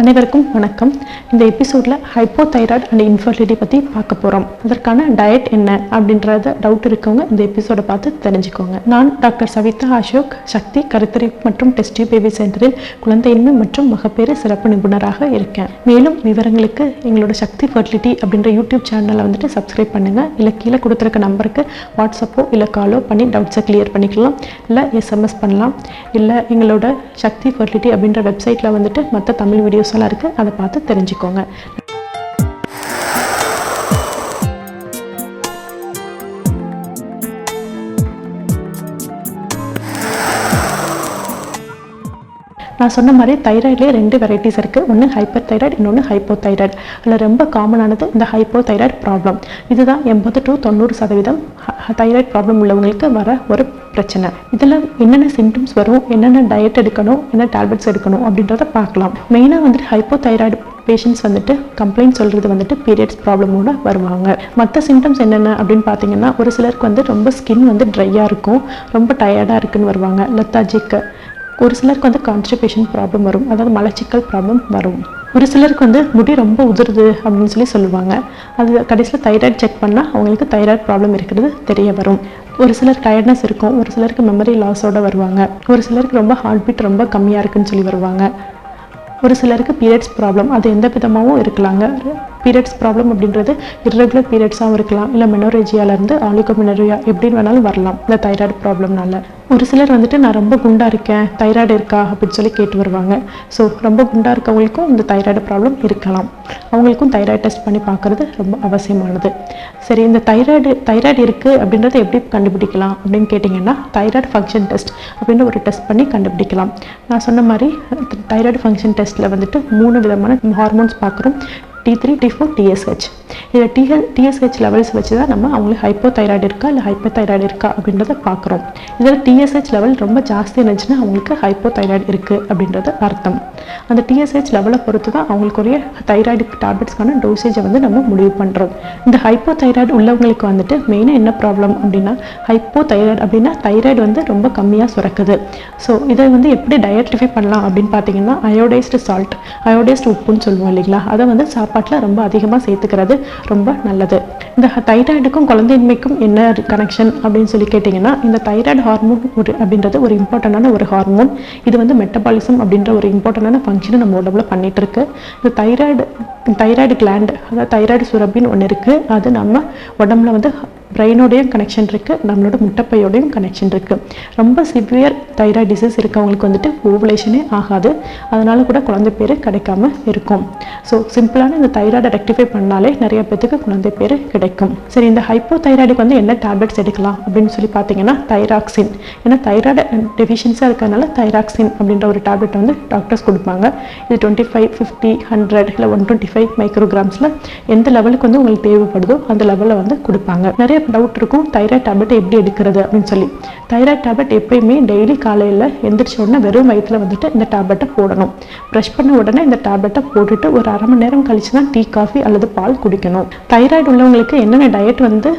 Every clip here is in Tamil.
அனைவருக்கும் வணக்கம். இந்த எபிசோடில் ஹைப்போதைராய்டு அண்ட் இன்ஃபர்டிலிட்டி பற்றி பார்க்க போகிறோம் அதற்கான டயட் என்ன அப்படின்றத டவுட் இருக்கவங்க இந்த எபிசோடை பார்த்து தெரிஞ்சுக்கோங்க. நான் டாக்டர் சவிதா அசோக் சக்தி கருத்தரை மற்றும் டெஸ்டி பேபி சென்டரில் குழந்தையின்மை மற்றும் மகப்பேறு சிறப்பு நிபுணராக இருக்கேன். மேலும் விவரங்களுக்கு எங்களோட சக்தி ஃபர்டிலிட்டி அப்படின்ற யூடியூப் சேனலை வந்துட்டு சப்ஸ்கிரைப் பண்ணுங்கள் இல்லை கீழே கொடுத்துருக்க நம்பருக்கு வாட்ஸ்அப்போ இல்லை காலோ பண்ணி டவுட்ஸை கிளியர் பண்ணிக்கலாம். இல்லை எஸ்எம்எஸ் பண்ணலாம். இல்லை எங்களோட சக்தி ஃபர்டிலிட்டி அப்படின்ற வெப்சைட்டில் வந்துட்டு மற்ற தமிழ் வீடியோஸ் எல்லாம் இருக்குது அதை பார்த்து தெரிஞ்சுக்கோங்க. நான் சொன்ன மாதிரி தைராய்ட்லேயே ரெண்டு வெரைட்டிஸ் இருக்குது ஒன்று ஹைப்பர் தைராய்டு இன்னொன்று ஹைப்போ தைராய்டு அதில் ரொம்ப காமனானது இந்த ஹைப்போ தைராய்டு ப்ராப்ளம் இதுதான் எண்பது டு தொண்ணூறு சதவீதம் தைராய்டு ப்ராப்ளம் உள்ளவங்களுக்கு வர ஒரு பிரச்சனை. இதில் என்னென்ன சிம்டம்ஸ் வரும் என்னென்ன டயட் எடுக்கணும் என்ன டேப்லெட்ஸ் எடுக்கணும் அப்படின்றத பார்க்கலாம். மெயினாக வந்துட்டு ஹைப்போ தைராய்டு பேஷண்ட்ஸ் வந்துட்டு கம்ப்ளைண்ட் சொல்கிறது வந்துட்டு பீரியட்ஸ் ப்ராப்ளமோட வருவாங்க. மற்ற சிம்டம்ஸ் என்னென்ன அப்படின்னு பார்த்தீங்கன்னா ஒரு சிலருக்கு வந்து ரொம்ப ஸ்கின் வந்து ட்ரையாக இருக்கும் ரொம்ப டயர்டாக இருக்குன்னு வருவாங்க. லெத்தாஜிக்கு ஒரு சிலருக்கு வந்து கான்ஸ்டிபேஷன் ப்ராப்ளம் வரும் அதாவது மலச்சிக்கல் ப்ராப்ளம் வரும். ஒரு சிலருக்கு வந்து முடி ரொம்ப உதிருது அப்படின்னு சொல்லி சொல்லுவாங்க. அது கடைசியில் தைராய்டு செக் பண்ணால் அவங்களுக்கு தைராய்டு ப்ராப்ளம் இருக்கிறது தெரிய வரும். ஒரு சிலர் டயர்ட்னஸ் இருக்கும் ஒரு சிலருக்கு மெமரி லாஸோட வருவாங்க. ஒரு சிலருக்கு ரொம்ப ஹார்ட் பீட் ரொம்ப கம்மியாக இருக்குன்னு சொல்லி வருவாங்க. ஒரு சிலருக்கு பீரியட்ஸ் ப்ராப்ளம் அது எந்த விதமாகவும் இருக்கலாங்க. பீரியட்ஸ் ப்ராப்ளம் அப்படின்றது இர்ரெகுலர் பீரியட்ஸாகவும் இருக்கலாம். இல்லை மெனோரேஜியாலேருந்து ஆலிகோமினரியா எப்படின்னு வேணாலும் வரலாம். இந்த தைராய்டு ப்ராப்ளம்னால ஒரு சிலர் வந்துட்டு நான் ரொம்ப குண்டாக இருக்கேன். தைராய்டு இருக்கா? அப்படின்னு சொல்லி கேட்டு வருவாங்க. ஸோ ரொம்ப குண்டாக இருக்கவங்களுக்கும் இந்த தைராய்டு ப்ராப்ளம் இருக்கலாம். அவங்களுக்கும் தைராய்டு டெஸ்ட் பண்ணி பார்க்குறது ரொம்ப அவசியமானது. சரி இந்த தைராய்டு தைராய்டு இருக்குது அப்படின்றத எப்படி கண்டுபிடிக்கலாம் அப்படின்னு கேட்டிங்கன்னா தைராய்டு ஃபங்க்ஷன் டெஸ்ட் அப்படின்ற ஒரு டெஸ்ட் பண்ணி கண்டுபிடிக்கலாம். நான் சொன்ன மாதிரி தைராய்டு ஃபங்க்ஷன் டெஸ்ட்டில் வந்துட்டு மூணு விதமான ஹார்மோன்ஸ் பார்க்குறோம். T three T four TSH இதில் டிஹெச் டிஎஸ்ஹெச் லெவல்ஸ் வச்சு தான் நம்ம அவங்களுக்கு ஹைப்போ தைராய்டு இருக்கா இல்லை ஹைப்போ தைராய்டு இருக்கா அப்படின்றத பார்க்குறோம். இதில் டிஎஸ்ஹெச் லெவல் ரொம்ப ஜாஸ்தி இருந்துச்சுன்னா அவங்களுக்கு ஹைப்போ தைராய்டு இருக்குது அப்படின்றது அர்த்தம். அந்த டிஎஸ்ஹெச் லெவலை பொறுத்து தான் அவங்களுக்குரிய தைராய்டு டேப்லெட்ஸ்க்கான டோசேஜை வந்து நம்ம முடிவு பண்ணுறோம் இந்த ஹைப்போ தைராய்டு உள்ளவங்களுக்கு வந்துட்டு மெயினாக என்ன ப்ராப்ளம் அப்படின்னா ஹைப்போ தைராய்டு அப்படின்னா தைராய்டு வந்து ரொம்ப கம்மியாக சுரக்குது. ஸோ இதை வந்து எப்படி டயட்ரிஃபை பண்ணலாம் அப்படின்னு பார்த்தீங்கன்னா அயோடைஸ்டு சால்ட் அயோடைஸ்டு உப்புன்னு சொல்லுவோம் இல்லைங்களா? அதை வந்து சாப்பாட்டில் ரொம்ப அதிகமாக சேர்த்துக்கிறது ரொம்ப நல்லது. இந்த தைராய்டுக்கும் குழந்தையின்மைக்கும் என்ன கனெக்ஷன் அப்படின்னு சொல்லி கேட்டிங்கன்னா இந்த தைராய்டு ஹார்மோன் ஒரு அப்படின்றது ஒரு இம்பார்ட்டண்டான ஒரு ஹார்மோன் இது வந்து மெட்டபாலிசம் அப்படின்ற ஒரு இம்பார்ட்டண்டான ஃபங்க்ஷனை நம்ம உடம்புல பண்ணிகிட்ருக்கு இந்த தைராய்டு தைராய்டு கிளாண்ட் அதாவது தைராய்டு சுரப்பின்னு ஒன்று இருக்குது அது நம்ம உடம்புல வந்து பிரெயினோடையும் கனெக்ஷன் இருக்குது நம்மளோட முட்டைப்பையோடையும் கனெக்ஷன் இருக்குது ரொம்ப சிவியர் தைராய்டு டிசீஸ் இருக்கவங்களுக்கு வந்துட்டு ஓவலேஷனே ஆகாது. அதனால கூட குழந்தை பேர் கிடைக்காம இருக்கும். ஸோ சிம்பிளான இந்த தைராய்டை ரெக்டிஃபை பண்ணாலே நிறைய பேத்துக்கு குழந்தை பேர் கிடைக்கும். சரி இந்த ஹைப்போ தைராய்டுக்கு வந்து என்ன டேப்லெட்ஸ் எடுக்கலாம் அப்படின்னு சொல்லி பார்த்தீங்கன்னா தைராக்சின் ஏன்னா தைராய்டு டெஃபிஷியன்ஸாக இருக்கிறதுனால தைராக்சின் அப்படின்ற ஒரு டேப்லெட் வந்து டாக்டர்ஸ் கொடுப்பாங்க. இது டுவெண்ட்டி ஃபைவ் ஃபிஃப்டி ஹண்ட்ரட் இல்லை ஒன் டுவெண்ட்டி ஃபைவ் மைக்ரோகிராம்ஸில் எந்த லெவலுக்கு வந்து உங்களுக்கு தேவைப்படுதோ அந்த லெவலில் வந்து கொடுப்பாங்க. நிறைய நிறைய டவுட் இருக்கும். தைராய்டு டேப்லெட் எப்படி எடுக்கிறது அப்படின்னு சொல்லி. தைராய்டு டேப்லெட் எப்பயுமே டெய்லி காலையில் எந்திரிச்ச உடனே வெறும் வயிற்றில் வந்துட்டு இந்த டேப்லெட்டை போடணும். ப்ரஷ் பண்ண உடனே இந்த டேப்லெட்டை போட்டுட்டு ஒரு அரை மணி நேரம் கழிச்சு தான் டீ காஃபி அல்லது பால் குடிக்கணும். தைராய்டு உள்ளவங்களுக்கு என்னென்ன டயட் வந்து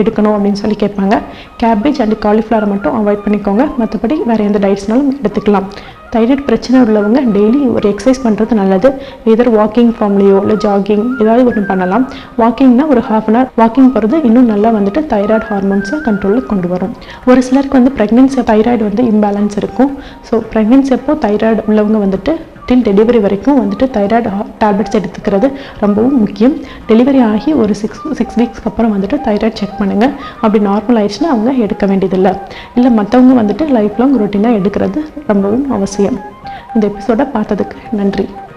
எடுக்கணும் அப்படின்னு சொல்லி கேட்பாங்க. கேபேஜ் அண்ட் காலிஃப்ளவரை மட்டும் அவாய்ட் பண்ணிக்கோங்க. மற்றபடி வேறு எந்த டயட்ஸ்னாலும் எடுத்துக்கலாம். தைராய்டு பிரச்சனை உள்ளவங்க டெய்லி ஒரு எக்ஸசைஸ் பண்ணுறது நல்லது. எதர் வாக்கிங் ஃபார்ம்லேயோ இல்லை ஜாகிங் ஏதாவது ஒன்று பண்ணலாம். வாக்கிங்னா ஒரு ஹாஃப் அன் ஹவர் வாக்கிங் போகிறது இன்னும் நல்லா வந்துட்டு தைராய்டு ஹார்மோன்ஸை கண்ட்ரோலில் கொண்டு வரும். ஒரு சிலருக்கு வந்து ப்ரெக்னென்சி தைராய்டு வந்து இம்பேலன்ஸ் இருக்கும். ஸோ ப்ரெக்னென்சி அப்போ தைராய்டு உள்ளவங்க வந்துட்டு டில் டெலிவரி வரைக்கும் வந்துட்டு தைராய்டு டேப்லெட்ஸ் எடுத்துக்கிறது ரொம்பவும் முக்கியம். டெலிவரி ஆகி ஒரு சிக்ஸ் சிக்ஸ் வீக்ஸ்க்கு அப்புறம் வந்துட்டு தைராய்டு செக் பண்ணுங்கள் அப்படி நார்மல் ஆயிடுச்சுன்னா அவங்க எடுக்க வேண்டியதில்லை. இல்லை மற்றவங்க வந்துட்டு லைஃப் லாங் ரொட்டீனாக எடுக்கிறது ரொம்பவும் அவசியம். இந்த எபிசோடை பார்த்ததுக்கு நன்றி.